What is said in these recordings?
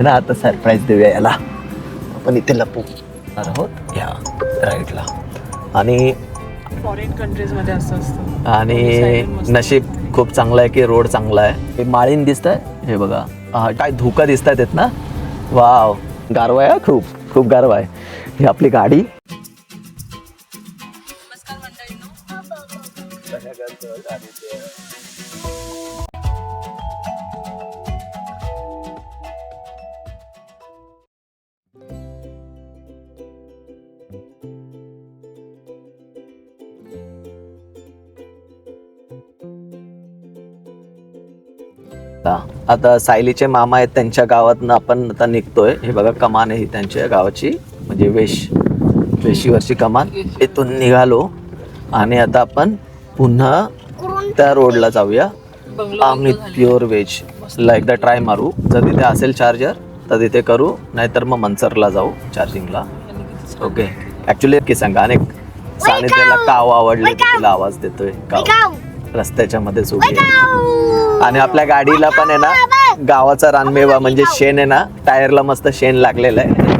ना आता सरप्राईज देऊया याला. आपण इथे लपू. आहोत. या राईटला आणि फॉरेन कंट्रीजमध्ये असं असतं. आणि नशीब खूप चांगलं आहे की रोड चांगला आहे. हे माळीन दिसत आहे हे बघा. हा काय धुका दिसत आहेत ना. वाव गारवा आहे हा खूप. खूप गारवा आहे. ही आपली गाडी. आता आता सायलीचे मामा आहेत त्यांच्या गावातनं आपण आता निघतोय. हे बघा कमान आहे ही त्यांच्या गावाची म्हणजे वेश वेशीवरची कमान. इथून निघालो आणि आता आपण पुन्हा त्या रोडला जाऊया. आम्ही प्युअर व्हेज ला एकदा ट्राय मारू. जर तिथे असेल चार्जर तर तिथे करू. नाहीतर मग मनसरला जाऊ चार्जिंगला ओके ऍक्च्युली की सांगा. अनेक सानिध्याला काव आवडले तिला आवाज देतोय. काव. रस्त्याच्या मध्ये उभी आहे. आणि आपल्या गाडीला पण आहे ना गावाचा रानमेवा म्हणजे शेण आहे ना टायरला मस्त शेण लागलेलं आहे.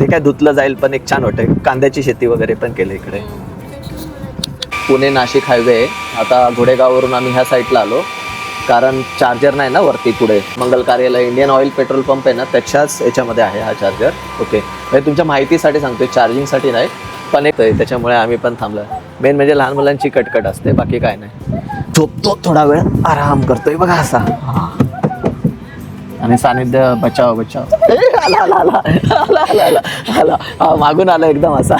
ते काय धुतलं जाईल पण एक छान वाटतं कांद्याची शेती वगैरे पण केली इकडे. पुणे नाशिक हायवे आहे. आता घोडेगाववरून आम्ही ह्या साईडला आलो. कारण चार्जर नाही ना वरती पुढे. मंगल कार्यालय इंडियन ऑइल पेट्रोल पंप आहे ना त्याच्याच याच्यामध्ये आहे हा चार्जर ओके म्हणजे तुमच्या माहितीसाठी सांगतोय चार्जिंगसाठी नाही पण एक आहे, त्याच्यामुळे आम्ही पण थांबलो मेन म्हणजे लहान मुलांची कटकट असते बाकी काय नाही. झोपतो थोडा वेळ आराम करतोय बघा असा. आणि सानिध्य बचाव बचाव ए, आला आला आला आला आला आला आला. हा, मागून आला एकदम असा.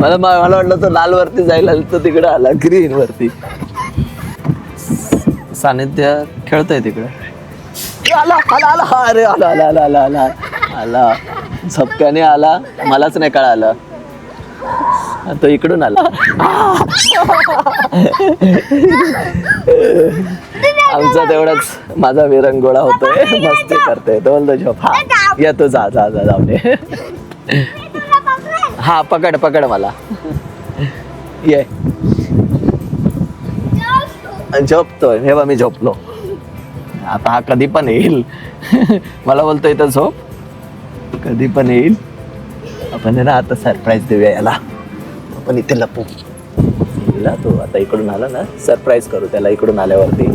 मला मा- मला वाटलं तो लाल वरती जायला तो तिकडे आला ग्रीन वरती. सानिध्य खेळतोय तिकडे. आला आला आला. अरे आला आला आला आला आला. आला. झपक्याने आला. मलाच नाही कळालं. तो इकडून आला. आमचा तेवढाच माझा विरंगोळा होतोय. मस्ती करतोय. तो बोलतो झोप हा या तू जा जा जा जाऊ दे हा पकड पकड मला. ये. झोपतोय. हे बा मी झोपलो. आता हा कधी पण येईल. मला बोलतोय इथं झोप. कधी पण येईल. आपण ना आता सरप्राईज देऊया याला. पण इथे लपू. येईल तो आता इकडून आला ना सरप्राईज करू त्याला इकडून आल्यावरती.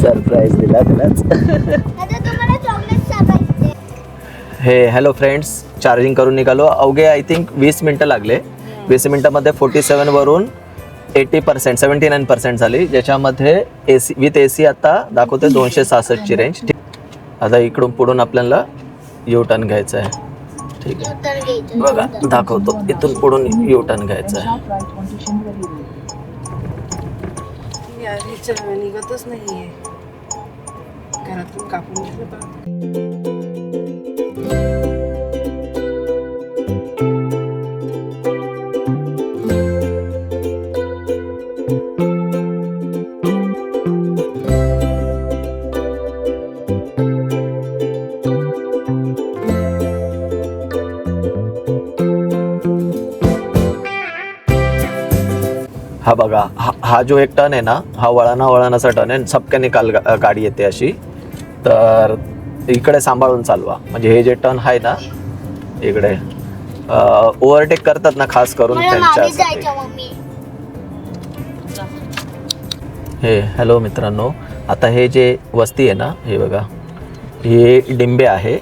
सरप्राईज दिला त्यालाच. हे हॅलो फ्रेंड्स चार्जिंग करून निघालो. अवघे आय थिंक वीस मिनटं लागले. वीस मिनटामध्ये forty सेवनवरून eighty percent seventy nine percent झाली. ज्याच्यामध्ये A C with A C आता दाखवते दोनशे सहासष्टची रेंज आता इकडून पुढून आपल्याला यू टर्न घ्यायचा आहे. ठीक आहे. बघा दाखवतो. इथून पुढून यू टर्न घ्यायचा आहे. निघतच नाहीये. घरातून कापून घेतलं हा जो एक टर्न आहे ना हा वळणा वळणाचा टर्न आहे सबक्या निकाल गा- गाडी येते अशी. तर इकडे सांभाळून चालवा. म्हणजे हे जे टर्न आहे ना इकडे ओव्हरटेक करतात ना खास करून मम्मी. हे हॅलो मित्रांनो. आता हे जे वस्ती आहे ना हे बघा. हे डिंबे आहे.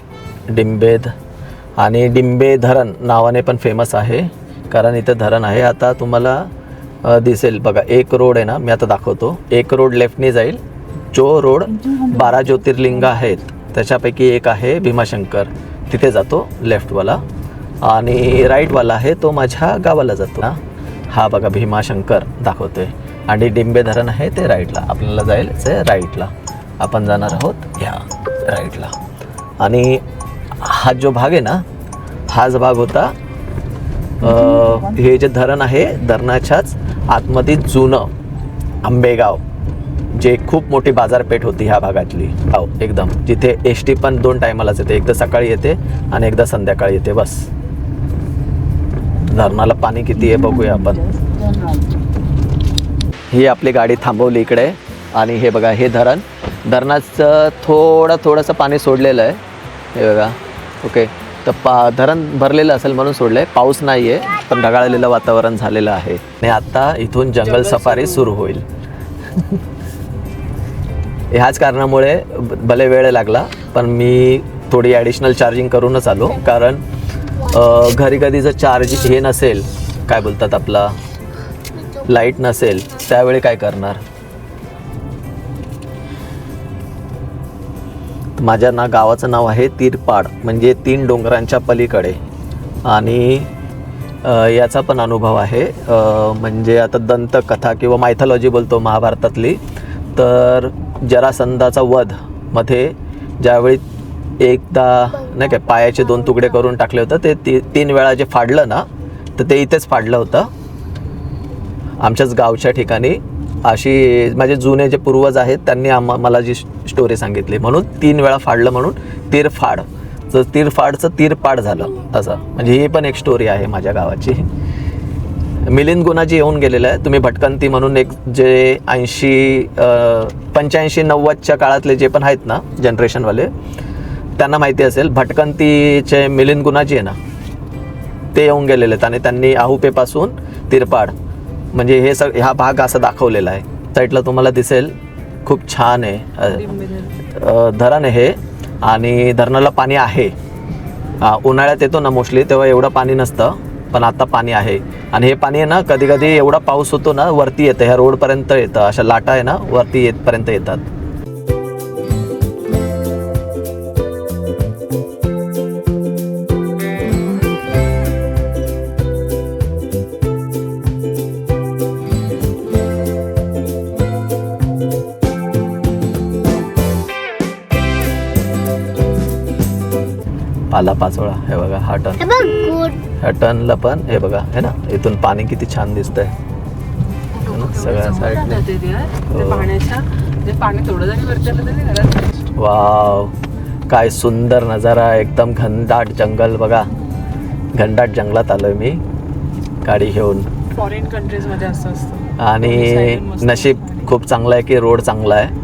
डिंबेध आणि डिंबे धरण नावाने पण फेमस आहे. कारण इथं धरण आहे. आता तुम्हाला दिसेल. बघा एक रोड आहे ना मी आता दाखवतो. एक रोड लेफ्टने जाईल. जो रोड बारा ज्योतिर्लिंग आहेत त्याच्यापैकी एक आहे भीमाशंकर. तिथे जातो लेफ्टवाला. आणि राईटवाला आहे तो माझ्या गावाला जातो. ना हा बघा भीमाशंकर दाखवतोय. आणि डिंबे धरण आहे ते राईटला आपल्याला जायचं राईटला आपण जाणार आहोत ह्या राईटला आणि हा जो भाग आहे ना हाच भाग होता हे जे धरण आहे धरणाच्याच आतमध्ये जुनं आंबेगाव जे खूप मोठी बाजारपेठ होती ह्या भागातली. हो एकदम. जिथे एस टी पण दोन टायमालाच येते. एकदा सकाळी येते आणि एकदा संध्याकाळी येते. बस. धरणाला पाणी किती आहे बघूया आपण. ही आपली गाडी थांबवली इकडे. आणि हे बघा हे धरण. धरणाचं थोडं थोडंसं पाणी सोडलेलं आहे. हे बघा. ओके. तर पा धरण भरलेलं असेल म्हणून सोडलं आहे पाऊस नाही आहे पण ढगाळलेलं वातावरण झालेलं आहे. आणि आता इथून जंगल सफारी सुरू होईल. ह्याच कारणामुळे भले वेळ लागला पण मी थोडी ॲडिशनल चार्जिंग करूनच आलो. कारण घरी कधी जर चार्ज हे नसेल काय बोलतात आपला लाइट नसेल त्यावेळी काय करणार? माझ्या ना गावाचं नाव आहे तिरपाड म्हणजे तीन डोंगरांच्या पलीकडे. आणि याचा पण अनुभव आहे. म्हणजे आता दंतकथा किंवा मायथॉलॉजी बोलतो महाभारतातली. तर जरासंधाचा वधमध्ये ज्यावेळी एकदा नाही काय पायाचे दोन तुकडे करून टाकले होते ते ती तीन वेळा जे फाडलं ना तर ते इथेच फाडलं होतं. आमच्याच गावच्या ठिकाणी अशी माझे जुने जे पूर्वज आहेत त्यांनी आम्हा मला जी स्टोरी सांगितली. म्हणून तीन वेळा फाडलं म्हणून तीरफाड तर तीरफाडचं तीरपाड झालं असं म्हणजे ही पण एक स्टोरी आहे माझ्या गावाची. मिलिंद गुणाजी येऊन गेलेलं आहे तुम्ही भटकंती म्हणून एक जे ऐंशी पंच्याऐंशी नव्वदच्या काळातले जे पण आहेत ना जनरेशनवाले त्यांना माहिती असेल भटकंतीचे मिलिंद गुणाजी आहे ना ते येऊन गेलेले आहेत आणि त्यांनी आहुपेपासून तिरपाड म्हणजे हे सग हा भाग असा दाखवलेला आहे. साईडला तुम्हाला दिसेल खूप छान आहे. धरण आहे हे आणि धरणाला पाणी आहे. उन्हाळ्यात येतो ना मोस्टली तेव्हा एवढं पाणी नसतं पण आता पाणी आहे. आणि हे पाणी आहे ना कधी कधी एवढा पाऊस होतो ना वरती येतं ह्या रोडपर्यंत येतं अशा लाटा आहे ना वरती येतपर्यंत येतात. पाला पाचोळा. हे बघा हा टन. हे ह्या टनला पण हे बघा हे ना इथून पाणी किती छान दिसतंय. सगळ्या साईडने. हो. आलं वाव. काय सुंदर नजारा आहे. एकदम घनदाट जंगल बघा. घनदाट जंगलात आलोय मी. गाडी घेऊन. फॉरेन कंट्रीजमध्ये असं असतं. आणि. नशीब खूप चांगलं आहे की रोड चांगला आहे.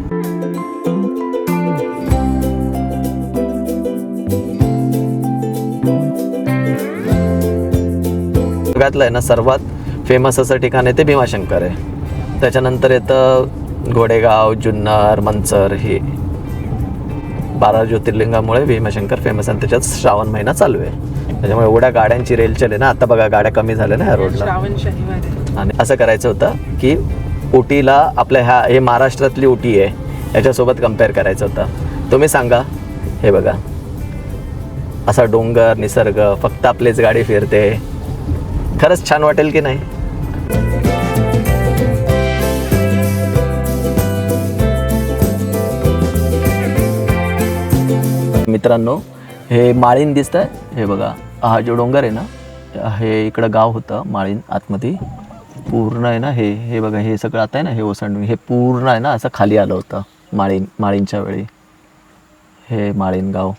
जगातलं आहे ना सर्वात फेमस असं ठिकाण आहे ते भीमाशंकर आहे. त्याच्यानंतर येतं घोडेगाव जुन्नर मंचर हे. बारा ज्योतिर्लिंगामुळे भीमाशंकर फेमस आणि त्याच्यात श्रावण महिना चालू आहे. त्याच्यामुळे एवढ्या गाड्यांची रेल चले ना आता बघा गाड्या कमी झाल्या ना ह्या रोडला आणि असं करायचं होतं की उटीला आपल्या ह्या हे महाराष्ट्रातली उटी आहे याच्यासोबत कंपेअर करायचं होतं. तुम्ही सांगा हे बघा. असा डोंगर निसर्ग फक्त आपलीच गाडी फिरते. खरंच छान वाटेल की नाही? मित्रांनो हे माळीन दिसत आहे हे बघा हा जो डोंगर आहे ना हे इकडं गाव होतं माळीन आतमध्ये. पूर्ण आहे ना हे हे बघा हे सगळं आता आहे ना हे ओसंडून हे पूर्ण आहे ना असं खाली आलं होतं माळीन माळींच्या वेळी. हे माळीन गाव.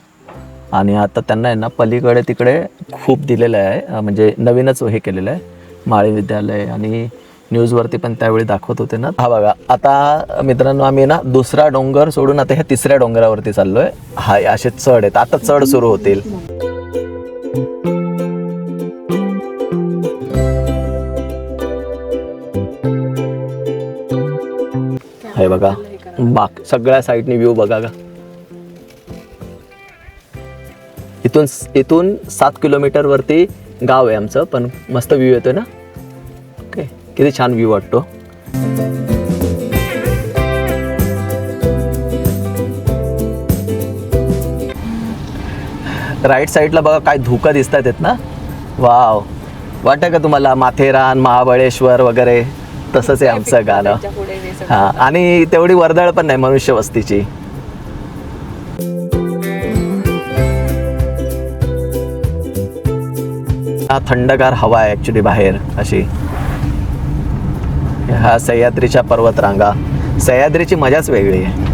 आणि आता त्यांना आहे ना पलीकडे तिकडे खूप दिलेलं आहे. म्हणजे नवीनच हे केलेलं आहे. माळी विद्यालय आणि न्यूजवरती पण त्यावेळी दाखवत होते ना. हा बघा आता मित्रांनो आम्ही ना दुसरा डोंगर सोडून आता ह्या तिसऱ्या डोंगरावरती चाललोय. हा असे चढ आहेत. आता चढ सुरू होतील. हे बघा बाक सगळ्या साईडनी व्ह्यू बघा का इथून इथून सात किलोमीटर वरती गाव आहे आमचं पण मस्त व्ह्यू येतोय ना? ओके किती छान व्ह्यू वाटतो. राईट साईडला बघा काय धुकं दिसत आहेत ना? वाव वाटतं का तुम्हाला माथेरान महाबळेश्वर वगैरे? तसंच आहे आमचं गाणं. हे आणि तेवढी वर्दळ पण नाही मनुष्य थंडगार हवा आहे ॲक्च्युली बाहेर अशी. हा सह्याद्रीच्या पर्वतरांगा. सह्याद्रीची मजाच वेगळी आहे.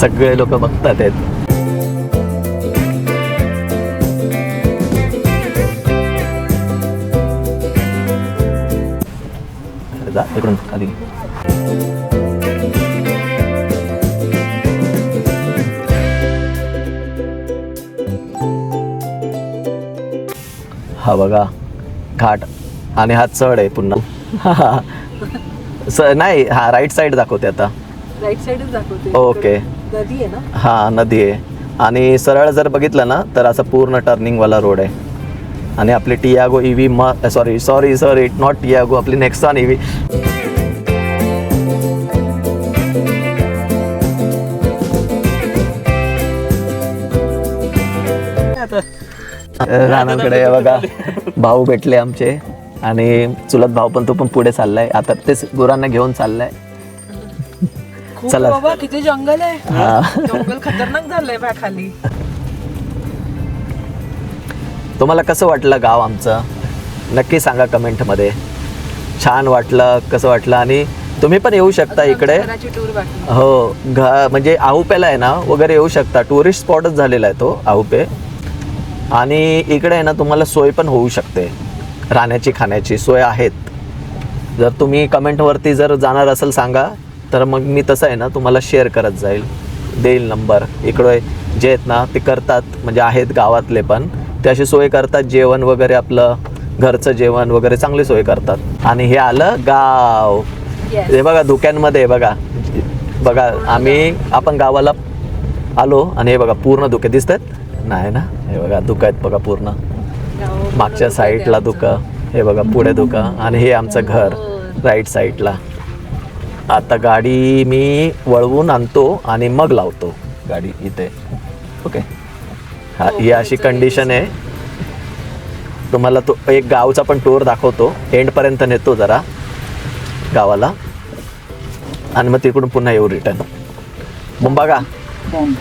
सगळे लोक बघतात आहेत. इकडून हा बघा घाट आणि हा चढ आहे पुन्हा. स नाही हा राईट साईड दाखवते आता. राईट साईडच दाखवते. ओके. नदी आहे ना? हा नदी आहे. आणि सरळ जर बघितलं ना तर असं पूर्ण टर्निंगवाला रोड आहे. आणि आपली टियागो इव्ही म sorry sorry sorry not Tiago आपली नेक्सॉन इव्ही रानांकडे बघा. भाऊ भेटले आमचे. आणि चुलत भाऊ पण तो पण पुढे चाललाय. आता तेच गुरांना घेऊन चाललाय. चला. बाबा किती जंगल आहे. जंगल खतरनाक झालंय बा खाली. तुम्हाला कसं वाटलं गाव आमचं? नक्की सांगा कमेंटमध्ये. छान वाटलं कसं वाटलं? आणि तुम्ही पण येऊ शकता इकडे. हो घ म्हणजे आहुपेला आहे ना वगैरे येऊ शकता. टुरिस्ट स्पॉटच झालेला आहे तो आहुपे. आणि इकडे आहे ना तुम्हाला सोय पण होऊ शकते. राहण्याची खाण्याची सोय आहेत. जर तुम्ही कमेंटवरती जर जाणार असेल सांगा तर मग मी तसं आहे ना तुम्हाला शेअर करत जाईल. देईल नंबर. इकडे जे आहेत ना ते करतात म्हणजे आहेत गावातले पण. ते अशी सोय करतात जेवण वगैरे आपलं घरचं जेवण वगैरे चांगली सोय करतात. आणि हे आलं गाव. Yes. हे बघा धुक्यांमध्ये बघा. बघा आम्ही आपण गावाला आलो आणि हे बघा पूर्ण धुके दिसत आहेत नाही ना? हे बघा धुकं आहेत बघा पूर्ण. मागच्या साईडला ते हे बघा पुढे धुकं आणि हे आमचं घर राईट साईडला आता गाडी मी वळवून आणतो आणि मग लावतो गाडी इथे. ओके? हा ही अशी कंडिशन आहे. तुम्हाला तो एक गावचा पण टूर दाखवतो. एंडपर्यंत नेतो जरा गावाला. आणि मग तिकडून पुन्हा येऊ रिटर्न मग बघा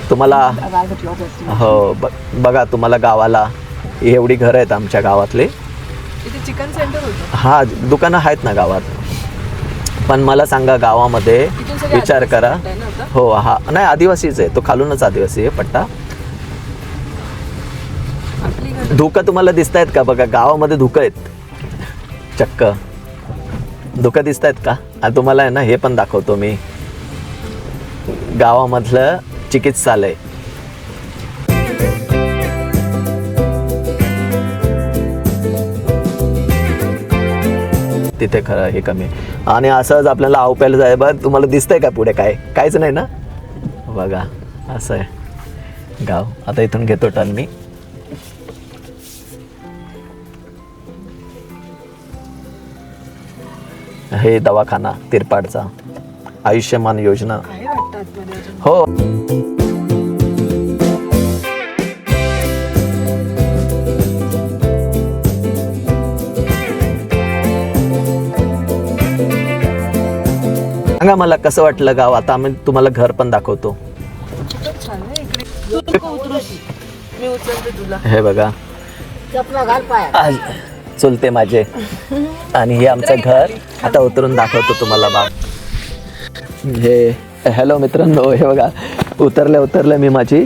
तुम्हाला हो बघा तुम्हाला गावाला एवढी घरं आहेत आमच्या गावातले. चिकन सेंटर होतं. हा दुकानं आहेत ना गावात. पण मला सांगा गावामध्ये विचार करा? हो हा नाही आदिवासीच आहे. तो खालूनच आदिवासी आहे पट्टा. धुकं तुम्हाला दिसत आहेत का? बघा गावामध्ये धुकं आहेत. चक्क. धुकं दिसत आहेत का तुम्हाला आहे ना हे पण दाखवतो मी. गावामधलं चिकित्सालय. तिथे खरं हे कमी. आणि असंच आपल्याला आवप्याला जाय बघ तुम्हाला दिसतंय का पुढे काय? काहीच नाही ना? बघा असं आहे. गाव. आता इथून घेतो टर्न मी. हे दवाखाना तिरपाडचा. आयुष्यमान योजना. हो. सांगा मला कसं वाटलं गाव? आता आम्ही तुम्हाला घर पण दाखवतो. खूपच छान आहे इकडे तू नको उतरूस. मी उचलते तुला हे बघा. आज चुलते माझे. आणि हे आमचं घर. आता उतरून दाखवतो तुम्हाला बाग हे हॅलो मित्रांनो हे बघा. उतरल्या उतरल्या मी माझी.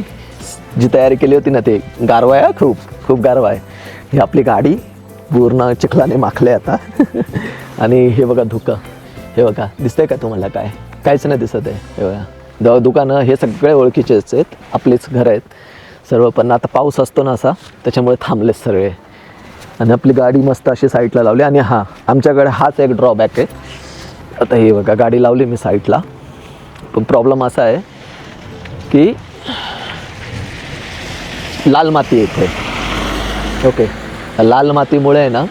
जी तयारी केली होती ना ते. गारवा आहे हा खूप. खूप गारवा आहे ही आपली गाडी पूर्ण चिखलाने माखले आता. आणि हे बघा धुकं. हे बघा दिसतंय का तुम्हाला काय? काहीच नाही दिसत आहे. हे बघा द दुकानं हे सगळे ओळखीचेच आहेत आपलेच घरं आहेत. सर्व पण आता पाऊस असतो ना असा त्याच्यामुळे थांबलेच सगळे. आणि आपली गाडी मस्त अशी साईडला लावली. आणि हां आमच्याकडे हाच एक ड्रॉबॅक आहे. आता हे बघा गाडी लावली मी साईडला. पण प्रॉब्लेम असा आहे की लाल माती येते. ओके लाल मातीमुळे आहे ना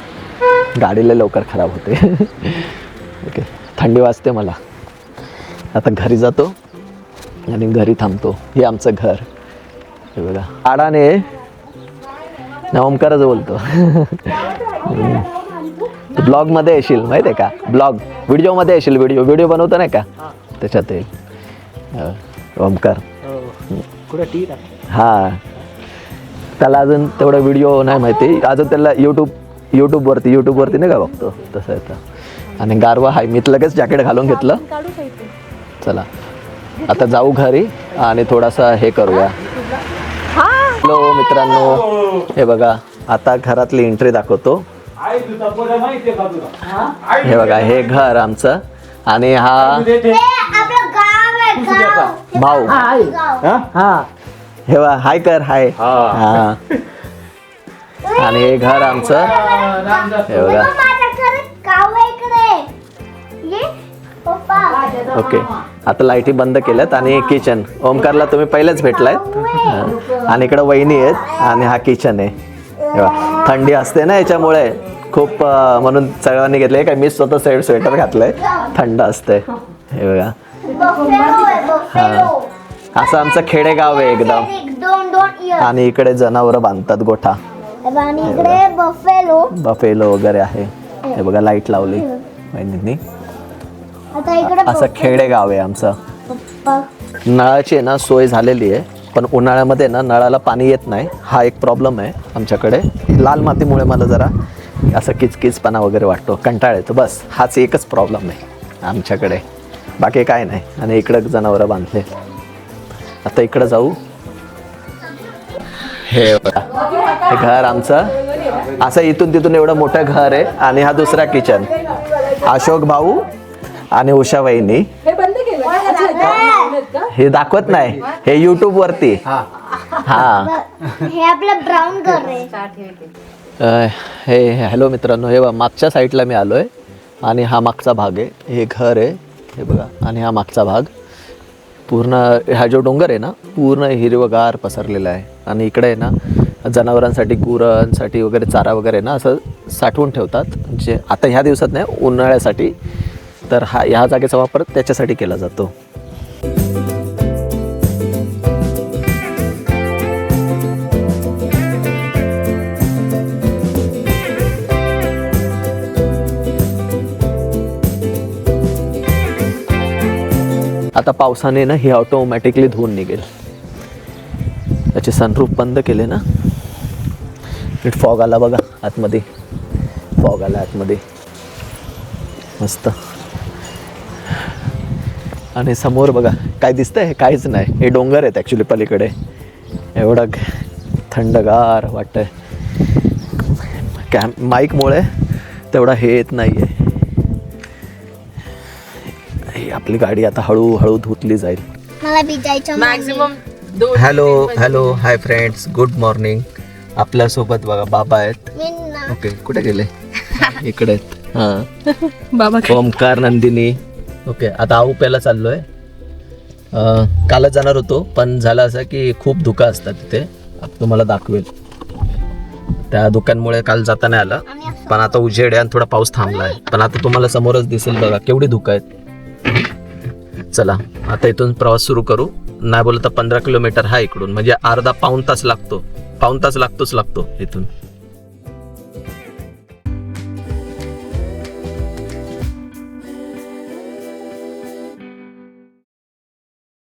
गाडीला लवकर खराब होते. ओके थंडी वाजते मला. आता घरी जातो आणि घरी थांबतो. हे आमचं घर. हे बघा. आडाने ना ओमकारच बोलतो ब्लॉगमध्ये येशील माहिती आहे का ब्लॉग व्हिडिओमध्ये येशील व्हिडिओ व्हिडिओ बनवतो नाही का? त्याच्यात येईल. ओमकार हां. त्याला अजून तेवढा व्हिडिओ नाही माहिती. अजून त्याला यूट्यूब यूट्यूबवरती यूट्यूबवरती नाही का बघतो? तसं येतं आणि गारवा हाय. मी लगेच जॅकेट घालून घेतलं. चला. आता जाऊ घरी आणि थोडासा हे करूया. हॅलो मित्रांनो. हे बघा आता घरातली एंट्री दाखवतो. हे बघा हे घर आमचं. आणि हा आपलं गाव आहे गाव. भाऊ. हे? बघा हाय कर हाय. हा. आणि हे घर आमचं. हे बघा ओके. आता लाईटी बंद केल्यात आणि किचन ओमकारला तुम्ही पहिलेच भेटलायत. हा. आणि इकडं वहिनी आहेत आणि हा किचन आहे. हे. थंडी असते ना याच्यामुळे खूप म्हणून सगळ्यांनी घेतलंय. काय मी स्वतः सेट स्वेटर घातलंय. थंड असते. हे बघा. बफेलो आहे बफेलो असं आमचं खेडेगाव आहे एकदम. आणि इकडे जनावरं बांधतात गोठा. आणि इकडे बफेलो बफेलो वगैरे आहे. हे बघा लाइट लावली. वहिनींनी आता इकडे असं खेडेगाव आहे आमचं. पप्पा. नळाची ना सोय झालेली आहे पण उन्हाळ्यामध्ये ना नळाला पाणी येत नाही. हा एक प्रॉब्लेम आहे आमच्याकडे. लाल मातीमुळे मला जरा असं किचकिचपणा वगैरे वाटतो. कंटाळ येतो. बस हाच एकच प्रॉब्लेम आहे आमच्याकडे. बाकी काय नाही. आणि इकडं जनावरं बांधले. आता इकडं जाऊ. हे. हे घर आमचं. असं इथून तिथून एवढं मोठं घर आहे. आणि हा दुसरा किचन अशोक भाऊ आणि उषा वहिनी. हे दाखवत नाही. हे युट्यूब वरती. हा. हे. आपलं ब्राऊन घर हे हॅलो मित्रांनो हे बघा, मागच्या साईडला मी आलोय. आणि हा मागचा भाग आहे. हे घर आहे. हे बघा आणि हा मागचा भाग. पूर्ण हा जो डोंगर आहे ना पूर्ण हिरवगार पसरलेला आहे. आणि इकडे आहे ना जनावरांसाठी गुरांसाठी वगैरे चारा वगैरे ना असं साठवून ठेवतात. जे आता ह्या दिवसात नाही उन्हाळ्यासाठी. तर हा ह्या जागेचा वापर त्याच्यासाठी केला जातो. आता पावसाने ना हे ऑटोमॅटिकली धुवून निघेल. त्याचे सनरूफ बंद केले ना. नीट फॉग आला बघा आतमध्ये. फॉग आला आतमध्ये. मस्त. आणि समोर बघा काय दिसतंय? काहीच नाही. हे डोंगर आहेत ॲक्च्युली पलीकडे. एवढं थंडगार वाटतंय. कॅम माईकमुळे तेवढा हे येत नाही आहे आपली गाडी आता हळूहळू धुतली जाईल. मला भिजायचं मॅक्झिमम दोन hello hello hi friends good morning आपल्यासोबत बघा बाबा आहेत. मी ना ओके कुठे गेले? इकडे आहेत. हां. बाबा ओमकार नंदिनी. ओके आता आऊ प्यायला चाललोय. अं, कालच जाणार होतो पण झालं असं की खूप धुकं असतात तिथे. आता तुम्हाला दाखवेल. त्या धुक्यांमुळे काल जाता नाही आलं. पण आता उजेड आहे आणि थोडा पाऊस थांबला आहे पण आता तुम्हाला समोरच दिसेल बघा केवढी धुकं आहेत. चला आता इथून प्रवास सुरू करू. नाही बोलत तर पंधरा किलोमीटर हा इकडून. म्हणजे अर्धा पाऊण तास लागतो. पाऊण तास लागतोच लागतो इथून.